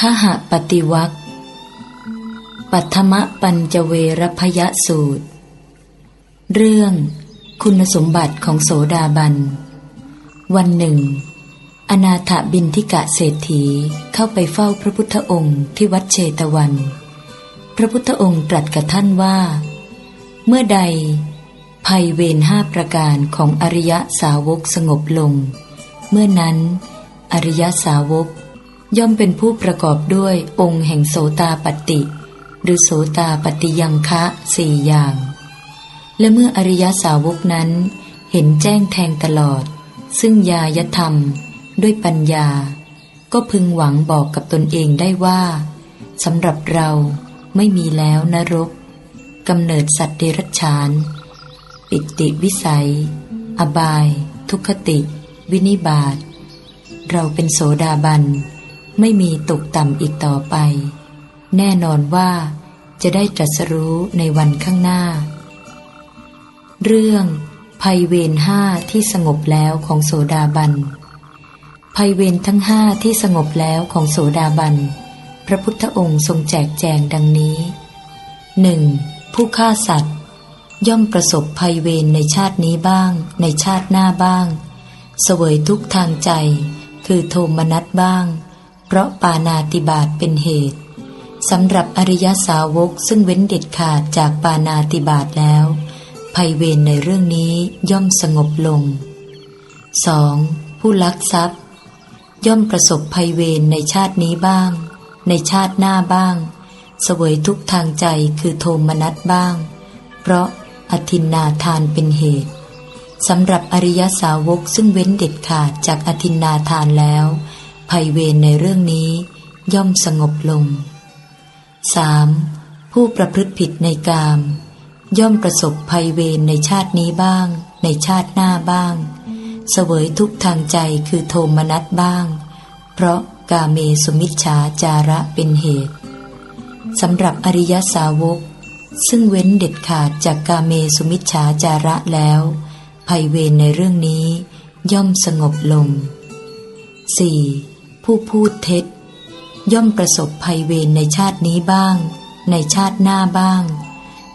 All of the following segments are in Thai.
ขหะปฏิวักปัทมปัญจเวรพยสูตร เรื่องคุณสมบัติของโสดาบัน วันหนึ่ง อนาถบินทิกะเศรษฐีเข้าไปเฝ้าพระพุทธองค์ที่วัดเชตวัน พระพุทธองค์ตรัสกับท่านว่า เมื่อใด ภัยเวรห้าประการของอริยสาวกสงบลง เมื่อนั้น อริยสาวก ย่อมเป็นผู้ประกอบด้วยองค์แห่งโสตาปฏิ หรือโสตาปฏิยังคะสี่อย่าง และเมื่ออริยสาวกนั้น เห็นแจ้งแทงตลอด ซึ่งญายธรรม ด้วยปัญญา ก็พึงหวังบอกกับตนเองได้ว่าสำหรับเราไม่มีแล้วนรกกำเนิดสัตว์เดรัจฉาน ปิติวิสัย อบาย ทุกขติ วินิบาตเราเป็นโสดาบัน ไม่มีตกต่ำอีกต่อไป แน่นอนว่าจะได้ตรัสรู้ในวันข้างหน้า เรื่องภัยเวรห้าที่สงบแล้วของโสดาบันภัยเวรทั้งห้าที่สงบแล้วของโสดาบัน พระพุทธองค์ทรงแจกแจงดังนี้หนึ่งผู้ฆ่าสัตว์ ย่อมประสบภัยเวรในชาตินี้บ้าง ในชาติหน้าบ้าง เสวยทุกทางใจ คือโทมนัสบ้าง เพราะปานาติบาตเป็นเหตุสำหรับอริยสาวกซึ่งเว้นเด็ดขาดจากปานาติบาตแล้ว ภัยเวรในเรื่องนี้ย่อมสงบลง 2. ผู้ลักทรัพย์ ย่อมประสบภัยเวรในชาตินี้บ้าง ในชาติหน้าบ้าง เสวยทุกทางใจคือโทมนัสบ้าง เพราะอธินนาทานเป็นเหตุสำหรับอริยสาวกซึ่งเว้นเด็ดขาดจากอธินนาทานแล้ว ภัยเวรในเรื่องนี้ย่อมสงบลง 3. ผู้ประพฤติผิดในกาม ย่อมประสบภัยเวรในชาตินี้บ้าง ในชาติหน้าบ้าง เสวยทุกทางใจคือโทมนัสบ้าง เพราะกาเมสุมิชฌาจาระเป็นเหตุสำหรับอริยสาวก ซึ่งเว้นเด็ดขาดจากกาเมสุมิชฌาจาระแล้ว ภัยเวรในเรื่องนี้ย่อมสงบลง 4. ผู้พูดเท็จ ย่อมประสบภัยเวรในชาตินี้บ้าง ในชาติหน้าบ้าง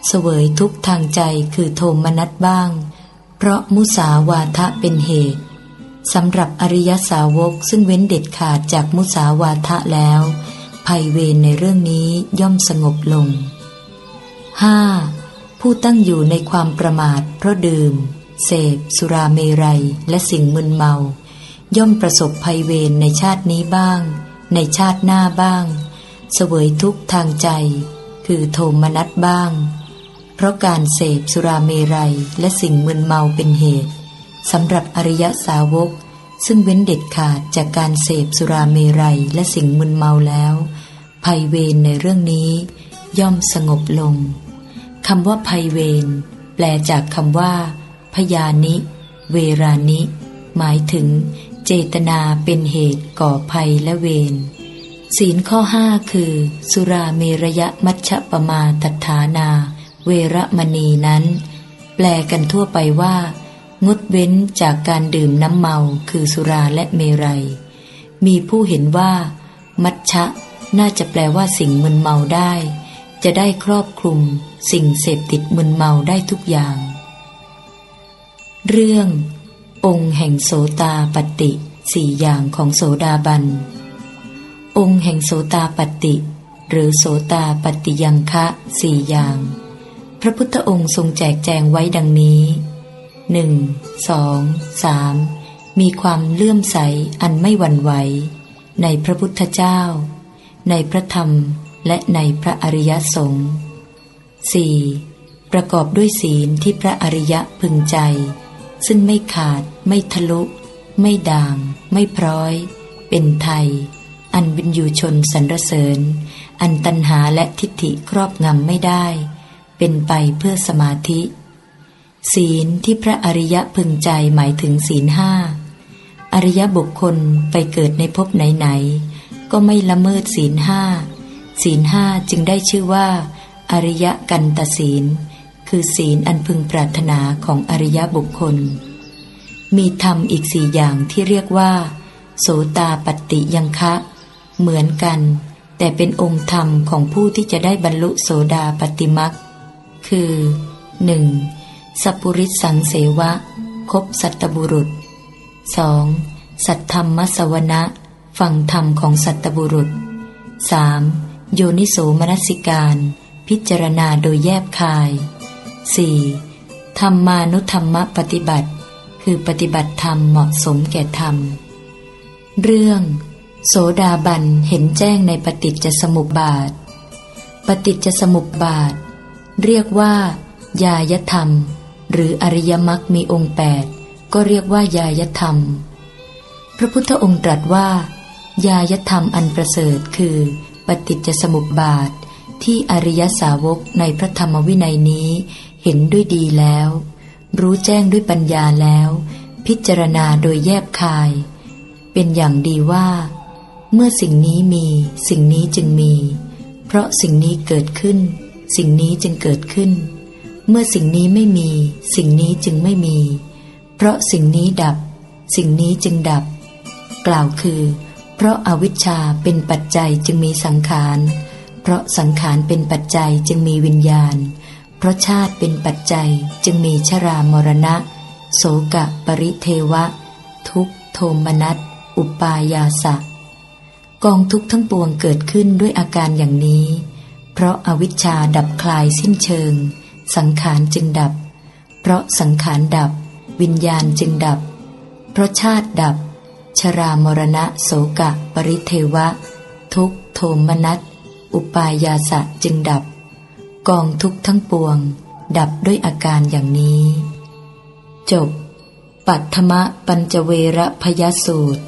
เสวยทุกทางใจคือโทมนัสบ้าง เพราะมุสาวาทะเป็นเหตุสำหรับอริยสาวกซึ่งเว้นเด็ดขาดจากมุสาวาทะแล้ว ภัยเวรในเรื่องนี้ย่อมสงบลง 5. ผู้ตั้งอยู่ในความประมาทเพราะดื่ม เสพ สุราเมรัย และสิ่งมึนเมา ย่อมประสบภัยเวรในชาตินี้บ้าง ในชาติหน้าบ้าง เสวยทุกทางใจ คือโทมนัสบ้าง เพราะการเสพสุราเมรัยและสิ่งมึนเมาเป็นเหตุสำหรับอริยสาวก ซึ่งเว้นเด็ดขาดจากการเสพสุราเมรัยและสิ่งมึนเมาแล้ว ภัยเวรในเรื่องนี้ ย่อมสงบลงคำว่าภัยเวรแปลจากคำว่า พยานิ เวรานิ หมายถึง เจตนาเป็นเหตุก่อภัยและเวรศีลข้อห้าคือ สุราเมรยะมัชฌปมาตัฐานา เวรมณีนั้น แปลกันทั่วไปว่า งดเว้นจากการดื่มน้ำเมาคือสุราและเมรัย มีผู้เห็นว่า มัชชะน่าจะแปลว่าสิ่งมึนเมาได้ จะได้ครอบคลุม สิ่งเสพติดมึนเมาได้ทุกอย่าง เรื่อง องค์แห่งโสตาปฏิสี่อย่างของโสดาบัน องค์แห่งโสตาปฏิ หรือโสตาปฏิยังคะสี่อย่าง พระพุทธองค์ทรงแจกแจงไว้ดังนี้หนึ่งสองสามมีความเลื่อมใสอันไม่หวั่นไหว ในพระพุทธเจ้า ในพระธรรมและในพระอริยสงฆ์สี่ประกอบด้วยศีลที่พระอริยะพึงใจ ซึ่งไม่ขาด ไม่ทะลุ ไม่ด่าง ไม่พร้อย เป็นไทย อันวินยูชนสรรเสริญ อันตัณหาและทิฏฐิครอบงำไม่ได้ เป็นไปเพื่อสมาธิ ศีลที่พระอริยะพึงใจหมายถึงศีลห้าอริยบุคคลไปเกิดในภพไหนๆก็ไม่ละเมิดศีลห้าศีลห้าจึงได้ชื่อว่า อริยกันตศีล คือศีลอันพึงปรารถนาของอริยบุคคล มีธรรมอีกสี่อย่างที่เรียกว่า โสตาปฏิยังคะ เหมือนกัน แต่เป็นองค์ธรรมของผู้ที่จะได้บรรลุโสดาปติมักคือ 1. สัพปุริสสังเสวะ คบสัตบุรุษ 2. สัทธรรมสวนะฟังธรรมของสัตบุรุษ 3. โยนิโสมนสิการ พิจารณาโดยแยบคาย 4. ธรรมานุธรรมปฏิบัติ คือปฏิบัติธรรมเหมาะสมแก่ธรรม เรื่อง โสดาบันเห็นแจ้งในปฏิจจสมุปบาท ปฏิจจสมุปบาท เรียกว่า ยายธรรม หรืออริยมรรคมีองค์แปดก็เรียกว่ายายธรรม พระพุทธองค์ตรัสว่า ยายธรรมอันประเสริฐคือ ปฏิจจสมุปบาท ที่อริยสาวกในพระธรรมวินัยนี้เห็นด้วยดีแล้ว รู้แจ้งด้วยปัญญาแล้ว พิจารณาโดยแยบคาย เป็นอย่างดีว่า เมื่อสิ่งนี้มีสิ่งนี้จึงมี เพราะสิ่งนี้เกิดขึ้น สิ่งนี้จึงเกิดขึ้น เมื่อสิ่งนี้ไม่มี สิ่งนี้จึงไม่มี เพราะสิ่งนี้ดับ สิ่งนี้จึงดับ กล่าวคือ เพราะอาวิชชาเป็นปัจจัยจึงมีสังขาร เพราะสังขารเป็นปัจจัยจึงมีวิญญาณ เพราะชาติเป็นปัจจัยจึงมีชรามรณะ โสกะปริเทวะ ทุกโทมนัสอุปายาสะ กองทุกทั้งปวงเกิดขึ้นด้วยอาการอย่างนี้ เพราะอาวิชชาดับคลายสิ้นเชิง สังขารจึงดับ เพราะสังขารดับ วิญญาณจึงดับ เพราะชาติดับ ชรามรณะโสกะปริเทวะ ทุกโทมนัส อุปายาสะจึงดับ กองทุกทั้งปวง ดับด้วยอาการอย่างนี้ จบ ปัทมะปัญจเวระพยสูตร